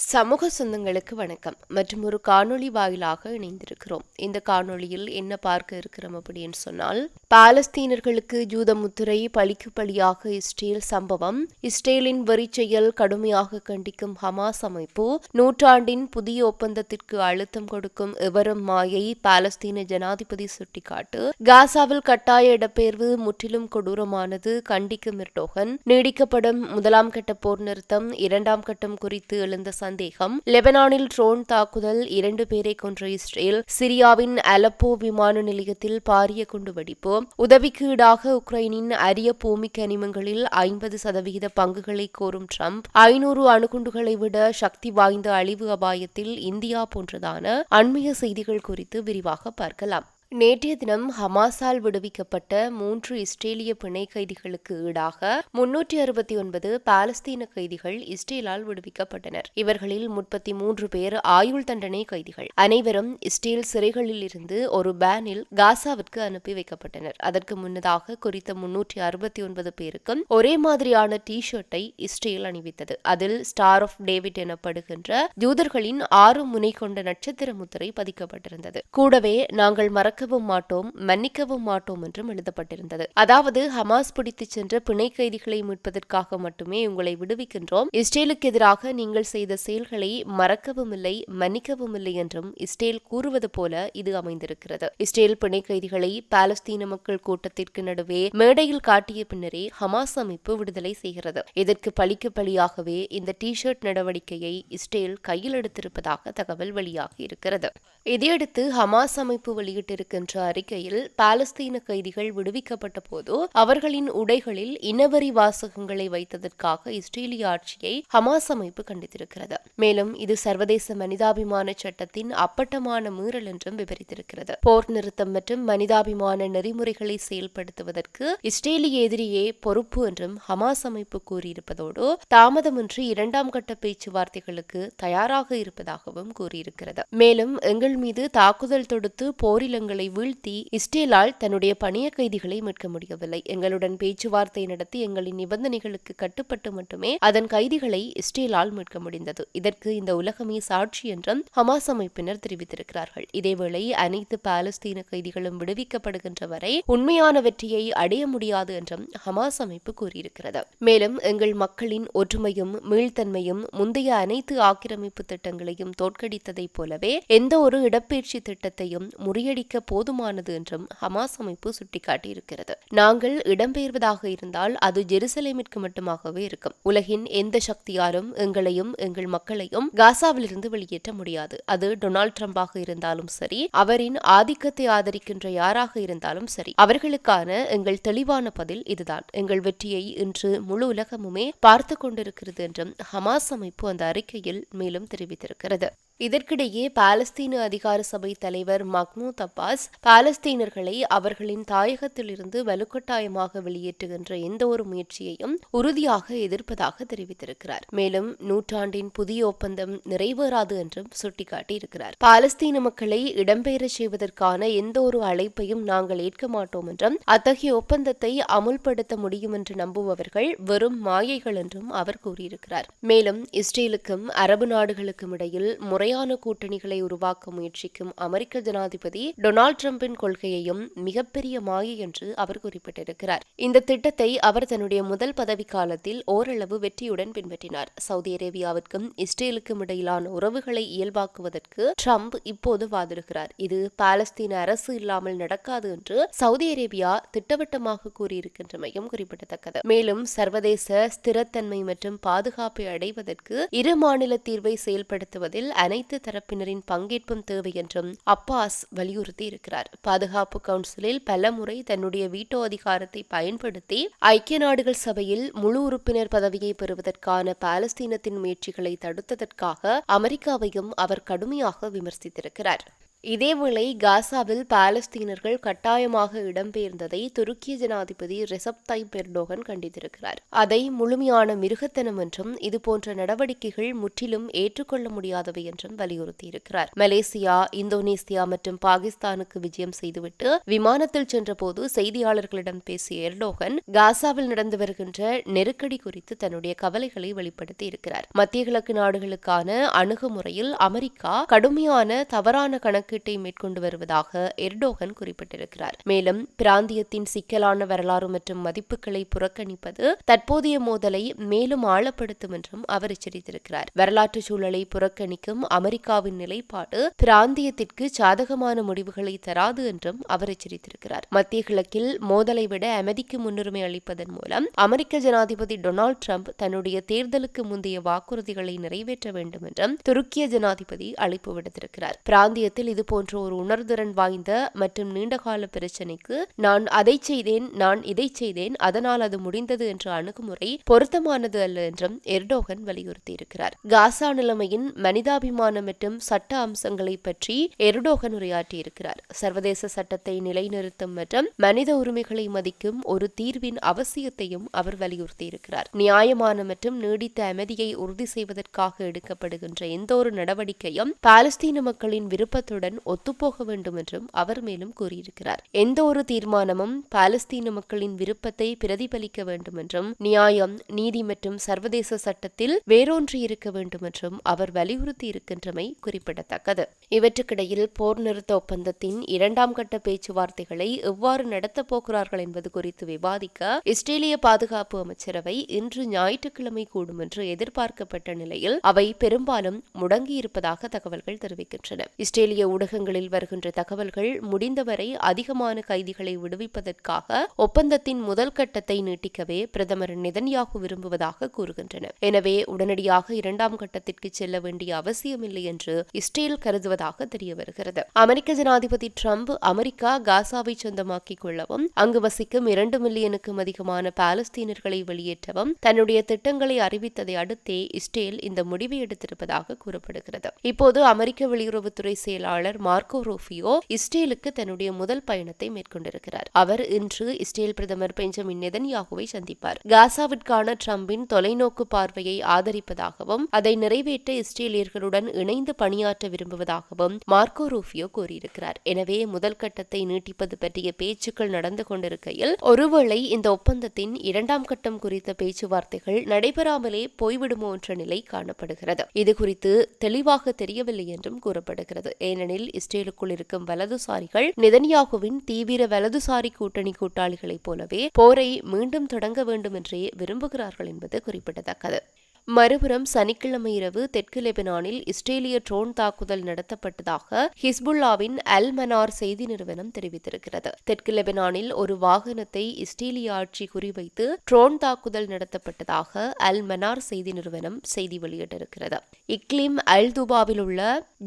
சமூக சொந்தங்களுக்கு வணக்கம். மற்றும் ஒரு காணொளி வாயிலாக இணைந்திருக்கிறோம். இந்த காணொளியில் என்ன பார்க்க இருக்கிறோம் அப்படின்னு சொன்னால் பாலஸ்தீனர்களுக்கு ஜூத முத்திரை பழிக்கு பழியாக இஸ்ரேல் சம்பவம். இஸ்ரேலின் வெறி செயல் கடுமையாக கண்டிக்கும் ஹமாஸ் அமைப்பு. நூற்றாண்டின் புதிய ஒப்பந்தத்திற்கு அழுத்தம் கொடுக்கும் எவரும் மாயை பாலஸ்தீன ஜனாதிபதி சுட்டிக்காட்டு. காசாவில் கட்டாய இடப்பெயர்வு முற்றிலும் கொடூரமானது. கண்டிக்கும் மிர்டோகன். நீடிக்கப்படும் முதலாம் கட்ட போர் நிறுத்தம் இரண்டாம் கட்டம் குறித்து எழுந்த சந்தேகம். லெபனானில் ட்ரோன் தாக்குதல் இரண்டு பேரை கொன்ற இஸ்ரேல். சிரியாவின் அலப்போ விமான நிலையத்தில் பாரிய குண்டுவெடிப்பு. உதவிக்கு ஈடாக உக்ரைனின் அரிய பூமி கனிமங்களில் ஐம்பது சதவிகித பங்குகளை கோரும் ட்ரம்ப் ஐநூறு அணுகுண்டுகளை விட சக்தி வாய்ந்த அழிவு அபாயத்தில் இந்தியா போன்றதான அண்மைய செய்திகள் குறித்து விரிவாக பார்க்கலாம். நேற்றைய தினம் ஹமாஸால் விடுவிக்கப்பட்ட மூன்று இஸ்ரேலிய பிணை கைதிகளுக்கு ஈடாக முன்னூற்றி அறுபத்தி ஒன்பது பாலஸ்தீன கைதிகள் இஸ்ரேலால் விடுவிக்கப்பட்டனர். இவர்களில் முப்பத்தி மூன்று பேர் ஆயுள் தண்டனை கைதிகள். அனைவரும் இஸ்ரேல் சிறைகளில் இருந்து ஒரு பேனில் காசாவிற்கு அனுப்பி வைக்கப்பட்டனர். அதற்கு முன்னதாக குறித்த முன்னூற்றி அறுபத்தி ஒன்பது பேருக்கும் ஒரே மாதிரியான டி ஷர்ட்டை இஸ்ரேல் அணிவித்தது. அதில் ஸ்டார் ஆஃப் டேவிட் எனப்படுகின்ற ஜூதர்களின் ஆறு முனை கொண்ட நட்சத்திர முத்திரை பதிக்கப்பட்டிருந்தது. கூடவே நாங்கள் மறக்க மறக்கவும் மாட்டோம் மன்னிக்கவும் மாட்டோம் என்றும் எழுதப்பட்டிருந்தது. அதாவது ஹமாஸ் பிடித்துச் சென்ற பிணை கைதிகளை மீட்பதற்காக மட்டுமே உங்களை விடுவிக்கின்றோம். இஸ்ரேலுக்கு எதிராக நீங்கள் செய்த செயல்களை மறக்கவும் இல்லை மன்னிக்கவும் இல்லை என்றும் இஸ்ரேல் கூறுவது போல இது அமைந்திருக்கிறது. இஸ்ரேல் பிணை கைதிகளை பாலஸ்தீன மக்கள் கூட்டத்திற்கு நடுவே மேடையில் காட்டிய பின்னரே ஹமாஸ் அமைப்பு விடுதலை செய்கிறது. இதற்கு பழிக்கு பழியாகவே இந்த டி ஷர்ட் நடவடிக்கையை இஸ்ரேல் கையில் எடுத்திருப்பதாக தகவல் வெளியாகி இருக்கிறது. இதையடுத்து ஹமாஸ் அமைப்பு வெளியிட்டிருக்க இருக்கின்ற அறிக்கையில் பாலஸ்தீன கைதிகள் விடுவிக்கப்பட்ட போது அவர்களின் உடைகளில் இனவரி வாசகங்களை வைத்ததற்காக இஸ்ரேலிய ஆட்சியை ஹமாஸ் அமைப்பு கண்டித்திருக்கிறது. மேலும் இது சர்வதேச மனிதாபிமான சட்டத்தின் அப்பட்டமான மீறல் என்றும் விவரித்திருக்கிறது. போர் நிறுத்தம் மற்றும் மனிதாபிமான நெறிமுறைகளை செயல்படுத்துவதற்கு இஸ்ரேலிய எதிரியே பொறுப்பு என்றும் ஹமாஸ் அமைப்பு கூறியிருப்பதோடு தாமதமின்றி இரண்டாம் கட்ட பேச்சுவார்த்தைகளுக்கு தயாராக இருப்பதாகவும் கூறியிருக்கிறது. மேலும் எங்கள் மீது தாக்குதல் தொடுத்து போரிலங்களை எங்களை வீழ்த்தி இஸ்ரேலால் தன்னுடைய பணிய கைதிகளை மீட்க முடியவில்லை. எங்களுடன் பேச்சுவார்த்தை நடத்தி எங்களின் நிபந்தனைகளுக்கு கட்டுப்பட்டு மட்டுமே அதன் கைதிகளை இஸ்ரேலால் மீட்க முடிந்தது. இதற்கு இந்த உலகமே சாட்சி என்றும் ஹமாஸ் அமைப்பினர் தெரிவித்திருக்கிறார்கள். இதேவேளை அனைத்து பாலஸ்தீன கைதிகளும் விடுவிக்கப்படுகின்ற வரை உண்மையான வெற்றியை அடைய முடியாது என்றும் ஹமாஸ் அமைப்பு கூறியிருக்கிறது. மேலும் எங்கள் மக்களின் ஒற்றுமையும் மீள்தன்மையும் முந்தைய அனைத்து ஆக்கிரமிப்பு திட்டங்களையும் தோற்கடித்ததைப் போலவே எந்த ஒரு இடப்பெயர்ச்சி திட்டத்தையும் முறியடிக்க போதுமானது என்றும் ஹமாஸ் அமைப்பு சுட்டிக்காட்டியிருக்கிறது. நாங்கள் இடம்பெயர்வதாக இருந்தால் அது ஜெருசலேமிற்கு மட்டுமாகவே இருக்கும். உலகின் எந்த சக்தியாலும் எங்களையும் எங்கள் மக்களையும் காசாவிலிருந்து வெளியேற்ற முடியாது. அது டொனால்ட் ட்ரம்பாக இருந்தாலும் சரி அவரின் ஆதிக்கத்தை ஆதரிக்கின்ற யாராக இருந்தாலும் சரி. அவர்களுக்கான எங்கள் தெளிவான பதில் இதுதான். எங்கள் வெற்றியை இன்று முழு உலகமுமே பார்த்து கொண்டிருக்கிறது என்றும் ஹமாஸ் அமைப்பு அந்த அறிக்கையில் மேலும் தெரிவித்திருக்கிறது. இதற்கிடையே பாலஸ்தீன அதிகார சபை தலைவர் மக்மூத் அப்பாஸ் பாலஸ்தீனர்களை அவர்களின் தாயகத்திலிருந்து வலுக்கட்டாயமாக வெளியேற்றுகின்ற எந்த ஒரு முயற்சியையும் உறுதியாக எதிர்ப்பதாக தெரிவித்திருக்கிறார். மேலும் நூற்றாண்டின் புதிய ஒப்பந்தம் நிறைவேறாது என்றும் சுட்டிக்காட்டியிருக்கிறார். பாலஸ்தீன மக்களை இடம்பெயரச் செய்வதற்கான எந்த ஒரு அழைப்பையும் நாங்கள் ஏற்க மாட்டோம் என்றும் அத்தகைய ஒப்பந்தத்தை அமுல்படுத்த முடியும் என்று நம்புபவர்கள் வெறும் மாயைகள் என்றும் அவர் கூறியிருக்கிறார். மேலும் இஸ்ரேலுக்கும் அரபு நாடுகளுக்கும் இடையில் முறை முறையான கூட்டணிகளை உருவாக்க முயற்சிக்கும் அமெரிக்க ஜனாதிபதி டொனால்டு டிரம்பின் கொள்கையையும் மிகப்பெரிய மாயை என்று அவர் குறிப்பிட்டிருக்கிறார். இந்த திட்டத்தை அவர் தன்னுடைய முதல் பதவி காலத்தில் ஓரளவு வெற்றியுடன் பின்பற்றினார். சவுதி அரேபியாவிற்கும் இஸ்ரேலுக்கும் இடையிலான உறவுகளை இயல்பாக்குவதற்கு ட்ரம்ப் இப்போது வாதிடுகிறார். இது பாலஸ்தீன அரசு இல்லாமல் நடக்காது என்று சவுதி அரேபியா திட்டவட்டமாக கூறியிருக்கின்றமையும் குறிப்பிடத்தக்கது. மேலும் சர்வதேச ஸ்திரத்தன்மை மற்றும் பாதுகாப்பை அடைவதற்கு இரு மாநில தீர்வை செயல்படுத்துவதில் அனை அனைத்து தரப்பினரின் பங்கேற்பும் தேவை என்றும் அப்பாஸ் வலியுறுத்தி இருக்கிறார் பாதுகாப்பு கவுன்சிலில் பல முறை தன்னுடைய வீட்டோ அதிகாரத்தை பயன்படுத்தி ஐக்கிய நாடுகள் சபையில் முழு உறுப்பினர் பதவியை பெறுவதற்கான பாலஸ்தீனத்தின் முயற்சிகளை தடுத்ததற்காக அமெரிக்காவையும் அவர் கடுமையாக விமர்சித்திருக்கிறார். இதேவேளை காசாவில் பாலஸ்தீனர்கள் கட்டாயமாக இடம்பெயர்ந்ததை துருக்கிய ஜனாதிபதி ரெசப் தைப் எர்டோகன் கண்டித்திருக்கிறார். அதை முழுமையான மிருகத்தனம் என்றும் இதுபோன்ற நடவடிக்கைகள் முற்றிலும் ஏற்றுக்கொள்ள முடியாதவை என்றும் வலியுறுத்தியிருக்கிறார். மலேசியா இந்தோனேசியா மற்றும் பாகிஸ்தானுக்கு விஜயம் செய்துவிட்டு விமானத்தில் சென்றபோது செய்தியாளர்களிடம் பேசிய எர்டோகன் காசாவில் நடந்து வருகின்ற நெருக்கடி குறித்து தன்னுடைய கவலைகளை வெளிப்படுத்தி இருக்கிறார் மத்திய கிழக்கு நாடுகளுக்கான அணுகுமுறையில் அமெரிக்கா கடுமையான தவறான கணக்கு கணக்கீட்டை மேற்கொண்டு வருவதாக எர்டோகன் குறிப்பிட்டிருக்கிறார். மேலும் பிராந்தியத்தின் சிக்கலான வரலாறு மற்றும் மதிப்புகளை புறக்கணிப்பது தற்போதைய மோதலை மேலும் ஆழப்படுத்தும் என்றும் அவர் எச்சரித்திருக்கிறார். வரலாற்று சூழலை புறக்கணிக்கும் அமெரிக்காவின் நிலைப்பாடு பிராந்தியத்திற்கு சாதகமான முடிவுகளை தராது என்றும் அவர் எச்சரித்திருக்கிறார். மத்திய கிழக்கில் மோதலை விட அமைதிக்கு முன்னுரிமை அளிப்பதன் மூலம் அமெரிக்க ஜனாதிபதி டொனால்டு டிரம்ப் தன்னுடைய தேர்தலுக்கு முந்தைய வாக்குறுதிகளை நிறைவேற்ற வேண்டும் என்றும் துருக்கிய ஜனாதிபதி அழைப்பு விடுத்திருக்கிறார். பிராந்தியத்தில் இதுபோன்ற ஒரு உணர்திறன் வாய்ந்த மற்றும் நீண்டகால பிரச்சினைக்கு நான் அதை செய்தேன் நான் இதை செய்தேன் அதனால் அது முடிந்தது என்ற அணுகுமுறை பொருத்தமானது அல்ல என்றும் எர்டோகன் வலியுறுத்தியிருக்கிறார். காசா நிலைமையின் மனிதாபிமான மற்றும் சட்ட அம்சங்களை பற்றி எர்டோகன் உரையாற்றியிருக்கிறார். சர்வதேச சட்டத்தை நிலைநிறுத்தும் மற்றும் மனித உரிமைகளை மதிக்கும் ஒரு தீர்வின் அவசியத்தையும் அவர் வலியுறுத்தியிருக்கிறார். நியாயமான மற்றும் நீடித்த அமைதியை உறுதி செய்வதற்காக எடுக்கப்படுகின்ற எந்த ஒரு நடவடிக்கையும் பாலஸ்தீன மக்களின் விருப்பத்துடன் உடன் ஒத்துப்போக வேண்டும் என்றும் அவர் மேலும் கூறியிருக்கிறார். எந்த ஒரு தீர்மானமும் பாலஸ்தீன மக்களின் விருப்பத்தை பிரதிபலிக்க வேண்டும் என்றும் நியாயம் நீதி மற்றும் சர்வதேச சட்டத்தில் வேரூன்றி இருக்க வேண்டும் என்றும் அவர் வலியுறுத்தி இருக்கின்றமை குறிப்பிடத்தக்கது. இவற்றுக்கிடையில் போர் நிறுத்த ஒப்பந்தத்தின் இரண்டாம் கட்ட பேச்சுவார்த்தைகளை எவ்வாறு நடத்தப் போகிறார்கள் என்பது குறித்து விவாதிக்க இஸ்ரேலிய பாதுகாப்பு அமைச்சரவை இன்று ஞாயிற்றுக்கிழமை கூடும் என்று எதிர்பார்க்கப்பட்ட நிலையில் அவை பெரும்பாலும் முடங்கியிருப்பதாக தகவல்கள் தெரிவிக்கின்றன. இஸ்ரேலிய ஊடகங்களில் வருகின்ற தகவல்கள் முடிந்தவரை அதிகமான கைதிகளை விடுவிப்பதற்காக ஒப்பந்தத்தின் முதல் கட்டத்தை நீட்டிக்கவே பிரதமர் நிதன்யாகு விரும்புவதாக கூறுகின்றன எனவே உடனடியாக இரண்டாம் கட்டத்திற்கு செல்ல வேண்டிய அவசியமில்லை என்று இஸ்ரேல் கருதுவதாக தெரிய வருகிறது அமெரிக்க ஜனாதிபதி டிரம்ப் அமெரிக்கா காசாவை சொந்தமாக்கிக் கொள்ளவும் அங்கு வசிக்கும் இரண்டு மில்லியனுக்கும் அதிகமான பாலஸ்தீனர்களை வெளியேற்றவும் தன்னுடைய திட்டங்களை அறிவித்ததை அடுத்தே இஸ்ரேல் இந்த முடிவை எடுத்திருப்பதாக கூறப்படுகிறது. இப்போது அமெரிக்க வெளியுறவுத்துறை செயலாளர் செயலாளர் மார்க்கோ ரூபியோ இஸ்ரேலுக்கு தன்னுடைய முதல் பயணத்தை மேற்கொண்டிருக்கிறார். அவர் இன்று இஸ்ரேல் பிரதமர் பெஞ்சமின் நெதன்யாகுவை சந்திப்பார். காசாவிற்கான டிரம்பின் தொலைநோக்கு பார்வையை ஆதரிப்பதாகவும் அதை நிறைவேற்ற இஸ்ரேலியர்களுடன் இணைந்து பணியாற்ற விரும்புவதாகவும் மார்க்கோ ரூபியோ கூறியிருக்கிறார். எனவே முதல் கட்டத்தை நீட்டிப்பது பற்றிய பேச்சுக்கள் நடந்து கொண்டிருக்கையில் ஒருவேளை இந்த ஒப்பந்தத்தின் இரண்டாம் கட்டம் குறித்த பேச்சுவார்த்தைகள் நடைபெறாமலே போய்விடுமோ என்ற நிலை காணப்படுகிறது. இது குறித்து தெளிவாக தெரியவில்லை என்றும் கூறப்படுகிறது. ஏனெனில் இஸ்ரேலில் இஸ்ரேலுக்குள் இருக்கும் வலதுசாரிகள் நிதன்யாகுவின் தீவிர வலதுசாரி கூட்டணி கூட்டாளிகளைப் போலவே போரை மீண்டும் தொடங்க வேண்டும் என்றே விரும்புகிறார்கள் என்பது குறிப்பிடத்தக்கது. மறுபுறம் சனிக்கிழமை இரவு தெற்கு லெபனானில் இஸ்ரேலிய ட்ரோன் தாக்குதல் நடத்தப்பட்டதாக ஹிஸ்புல்லாவின் அல் மனார் செய்தி நிறுவனம் தெரிவித்திருக்கிறது. தெற்கு லெபனானில் ஒரு வாகனத்தை இஸ்ரேலிய ஆட்சி குறிவைத்து ட்ரோன் தாக்குதல் நடத்தப்பட்டதாக அல் மனார் செய்தி நிறுவனம் செய்தி வெளியிட்டிருக்கிறது. இக்லிம் அல் துபாவில் உள்ள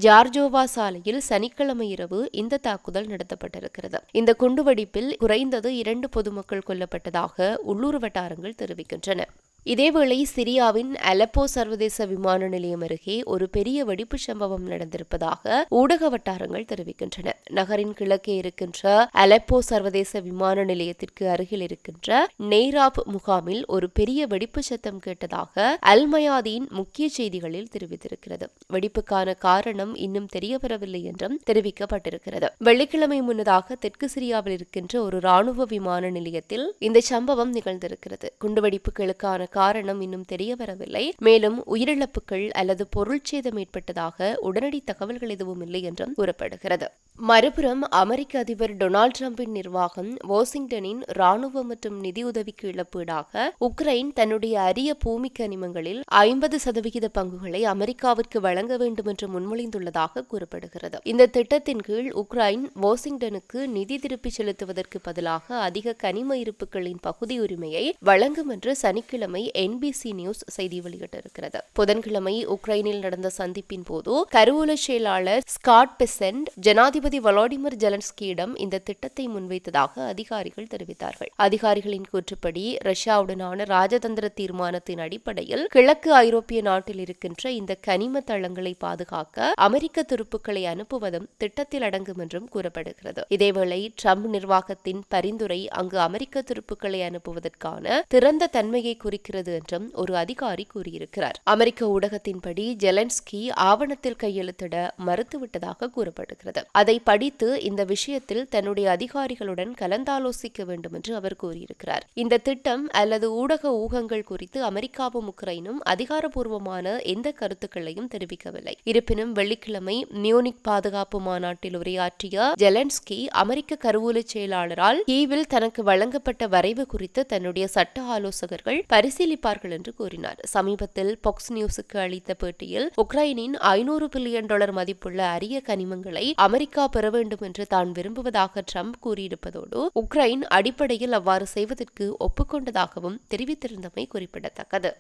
ஜார்ஜோவா சாலையில் சனிக்கிழமை இரவு இந்த தாக்குதல் நடத்தப்பட்டிருக்கிறது. இந்த குண்டுவெடிப்பில் குறைந்தது இரண்டு பொதுமக்கள் கொல்லப்பட்டதாக உள்ளூர் வட்டாரங்கள் தெரிவிக்கின்றன. இதேவேளை சிரியாவின் அலப்போ சர்வதேச விமான நிலையம் அருகே ஒரு பெரிய வெடிப்பு சம்பவம் நடந்திருப்பதாக ஊடக வட்டாரங்கள் தெரிவிக்கின்றன. நகரின் கிழக்கே இருக்கின்ற அலப்போ சர்வதேச விமான நிலையத்திற்கு அருகில் இருக்கின்ற நெய்ராப் முகாமில் ஒரு பெரிய வெடிப்பு சத்தம் கேட்டதாக அல்மயாதியின் முக்கிய செய்திகளில் தெரிவித்திருக்கிறது. வெடிப்புக்கான காரணம் இன்னும் தெரியவரவில்லை என்றும் தெரிவிக்கப்பட்டிருக்கிறது. வெள்ளிக்கிழமை முன்னதாக தெற்கு சிரியாவில் இருக்கின்ற ஒரு ராணுவ விமான நிலையத்தில் இந்த சம்பவம் நிகழ்ந்திருக்கிறது. குண்டுவெடிப்புகளுக்கான காரணம் இன்னும் தெரியவரவில்லை மேலும் உயிரிழப்புகள் அல்லது பொருள்சேதம் ஏற்பட்டதாக உடனடி தகவல்கள் எதுவும் இல்லை என்றும் கூறப்படுகிறது. மறுபுறம் அமெரிக்க அதிபர் டொனால்டு டிரம்பின் நிர்வாகம் வாஷிங்டனின் ராணுவ மற்றும் நிதியுதவிக்கு இழப்பீடாக உக்ரைன் தன்னுடைய அரிய பூமி கனிமங்களில் ஐம்பது சதவிகித பங்குகளை அமெரிக்காவிற்கு வழங்க வேண்டும் என்று முன்மொழிந்துள்ளதாக கூறப்படுகிறது. இந்த திட்டத்தின் கீழ் உக்ரைன் வாஷிங்டனுக்கு நிதி திருப்பி செலுத்துவதற்கு பதிலாக அதிக கனிம இருப்புகளின் பகுதி உரிமையை வழங்கும் என்று சனிக்கிழமை புதன்கிழமை என்பிசி நியூஸ் செய்தி வெளியிட்டிருக்கிறது. புதன்கிழமை உக்ரைனில் நடந்த சந்திப்பின் போது கருவூல செயலாளர் ஸ்காட் பெசன்ட் ஜனாதிபதி வளாடிமிர் ஜெலன்ஸ்கியிடம் இந்த திட்டத்தை முன்வைத்ததாக அதிகாரிகள் தெரிவித்தார்கள். அதிகாரிகளின் கூற்றுப்படி ரஷ்யாவுடனான ராஜதந்திர தீர்மானத்தின் அடிப்படையில் கிழக்கு ஐரோப்பிய நாட்டில் இருக்கின்ற இந்த கனிம தளங்களை பாதுகாக்க அமெரிக்க துருப்புக்களை அனுப்புவதும் திட்டத்தில் அடங்கும் என்றும் கூறப்படுகிறது. இதேவேளை ட்ரம்ப் நிர்வாகத்தின் பரிந்துரை அங்கு அமெரிக்க துருப்புக்களை அனுப்புவதற்கான திறந்த தன்மையை இருக்கிறது என்றும் ஒரு அதிகாரி கூறியிருக்கிறார். அமெரிக்க ஊடகத்தின்படி ஜெலன்ஸ்கி ஆவணத்தில் கையெழுத்திட மறுத்துவிட்டதாக கூறப்படுகிறது. அதை படித்து இந்த விஷயத்தில் தன்னுடைய அதிகாரிகளுடன் கலந்தாலோசிக்க வேண்டும் என்று அவர் கூறியிருக்கிறார். இந்த திட்டம் அல்லது ஊடக ஊகங்கள் குறித்து அமெரிக்காவும் உக்ரைனும் அதிகாரப்பூர்வமான எந்த கருத்துக்களையும் தெரிவிக்கவில்லை. இருப்பினும் வெள்ளிக்கிழமை மியூனிக் பாதுகாப்பு மாநாட்டில் உரையாற்றிய ஜெலன்ஸ்கி அமெரிக்க கருவூல செயலாளரால் கீவில் தனக்கு வழங்கப்பட்ட வரைவு குறித்து தன்னுடைய சட்ட ஆலோசகர்கள் பரிசீலிப்பார்கள் என்று கூறினார். சமீபத்தில் பொக்ஸ் நியூஸுக்கு அளித்த பேட்டியில் உக்ரைனின் ஐநூறு பில்லியன் டாலர் மதிப்புள்ள அரிய கனிமங்களை அமெரிக்கா பெற வேண்டும் என்று தான் விரும்புவதாக ட்ரம்ப் கூறியிருப்பதோடு உக்ரைன் அடிப்படையில் அவ்வாறு செய்வதற்கு ஒப்புக்கொண்டதாகவும் தெரிவித்திருந்தமை குறிப்பிடத்தக்கது.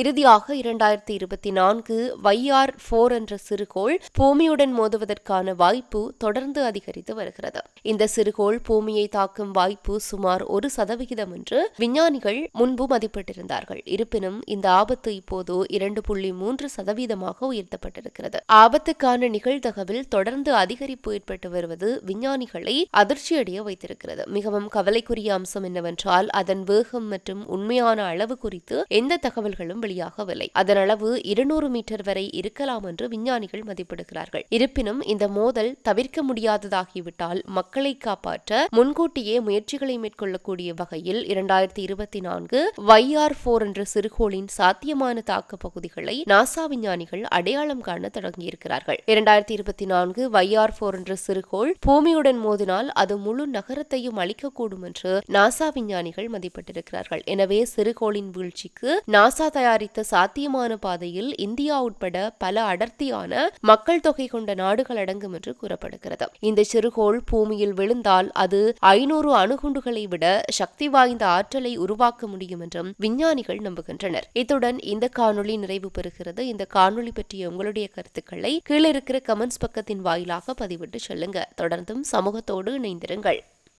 இறுதியாக இரண்டாயிரத்தி இருபத்தி நான்கு வைஆர் போர் என்ற சிறுகோள் பூமியுடன் மோதுவதற்கான வாய்ப்பு தொடர்ந்து அதிகரித்து வருகிறது. இந்த சிறுகோள் பூமியை தாக்கும் வாய்ப்பு சுமார் ஒரு சதவிகிதம் என்று விஞ்ஞானிகள் முன்பு மதிப்பிட்டிருந்தார்கள். இருப்பினும் இந்த ஆபத்து இப்போது இரண்டு புள்ளி மூன்று சதவீதமாக உயர்த்தப்பட்டிருக்கிறது. ஆபத்துக்கான நிகழ்தகவில் தொடர்ந்து அதிகரிப்பு ஏற்பட்டு வருவது விஞ்ஞானிகளை அதிர்ச்சியடைய வைத்திருக்கிறது. மிகவும் கவலைக்குரிய அம்சம் என்னவென்றால் அதன் வேகம் மற்றும் உண்மையான அளவு குறித்து எந்த தகவல்களும் வெளியாகவில்லை அதன் அளவு இருநூறு மீட்டர் வரை இருக்கலாம் என்று விஞ்ஞானிகள் மதிப்பிடுகிறார்கள். இருப்பினும் இந்த மோதல் தவிர்க்க முடியாததாகிவிட்டால் மக்களை காப்பாற்ற முன்கூட்டியே முயற்சிகளை மேற்கொள்ளக்கூடிய வகையில் இரண்டாயிரத்தி இருபத்தி நான்கு வைஆர் போர் என்ற சிறுகோளின் சாத்தியமான தாக்க பகுதிகளை நாசா விஞ்ஞானிகள் அடையாளம் காண தொடங்கியிருக்கிறார்கள். இரண்டாயிரத்தி இருபத்தி நான்கு வைஆர் போர் என்ற சிறுகோள் பூமியுடன் மோதினால் அது முழு நகரத்தையும் அளிக்கக்கூடும் என்று நாசா விஞ்ஞானிகள் மதிப்பிட்டிருக்கிறார்கள். எனவே சிறுகோளின் வீழ்ச்சிக்கு நாசா தயார் தயாரித்த சாத்தியமான பாதையில் இந்தியா உட்பட பல அடர்த்தியான மக்கள் தொகை கொண்ட நாடுகள் அடங்கும் என்று கூறப்படுகிறது. இந்த சிறுகோள் பூமியில் விழுந்தால் அது ஐநூறு அணுகுண்டுகளை விட சக்தி வாய்ந்த ஆற்றலை உருவாக்க முடியும் என்றும் விஞ்ஞானிகள் நம்புகின்றனர். இத்துடன் இந்த காணொளி நிறைவு பெறுகிறது. இந்த காணொளி பற்றிய உங்களுடைய கருத்துக்களை கீழே இருக்கிற கமெண்ட்ஸ் பக்கத்தின் வாயிலாக பதிவிட்டு சொல்லுங்க. தொடர்ந்தும் சமூகத்தோடு இணைந்திருங்கள்.